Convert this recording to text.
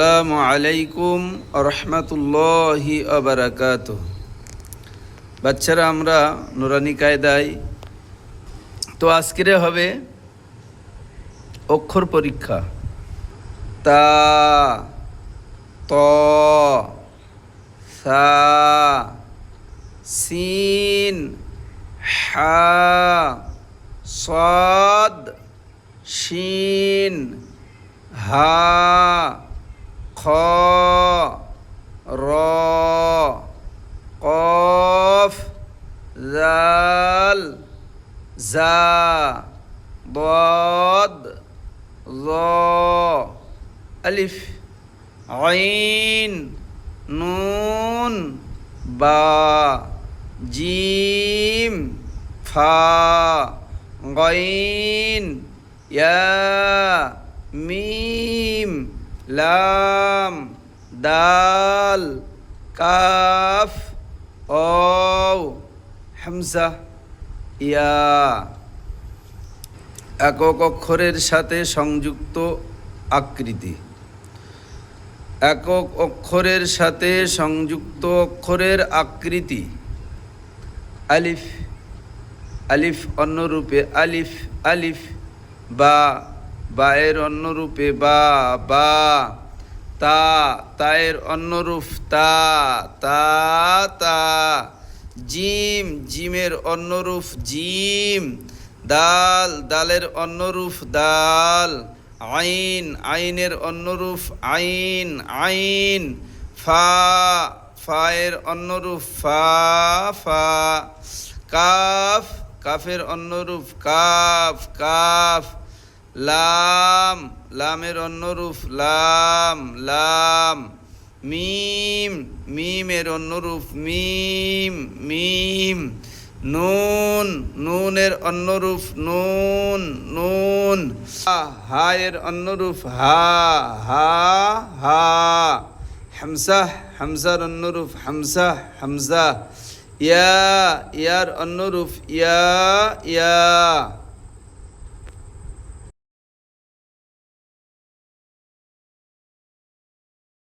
আসসালামু আলাইকুম রহমতুল্লাহি আবরাকাত বাচ্চারা, আমরা নুরানি কায়দায়, তো আজকের হবে অক্ষর পরীক্ষা। তা, ত, সা, সিন, হা, সদ, শিন, হা খ র কফ জাল জা ضاد ظ ألف عين نون با جيم فا غين يا ميم লাম, দাল, কাফ ও হামসা ইয়া। একক অক্ষরের সাথে সংযুক্ত আকৃতি। একক অক্ষরের সাথে সংযুক্ত অক্ষরের আকৃতি। আলিফ আলিফ অন্যরূপে আলিফ আলিফ, বা বায়ের অন্যরূপে বা বা, তা, তায়ের অন্যরূপ, তা তা তা, জিম, জিমের অন্যরূপ, জিম, দাল, দালের অন্যরূপ, দাল, আইন, আইনের অন্যরূপ, আইন আইন, ফা, ফায়ের অন্যরূপ, ফা ফা, কাফ, কাফের অন্যরূপ, কাফ কাফ লাম, লামের অন্যরূপ লাম লাম, মিম, মিমের অন্যরূপ মিম মিম, নুন, নুনের অন্যরূপ নুন নুন হায়ের অন্যরূপ হা হা হা, হামসা, হামসার অন্যরূপ হামসা হামসা ইয়া, ইয়ার অন্যরূপ ইয়া ইয়া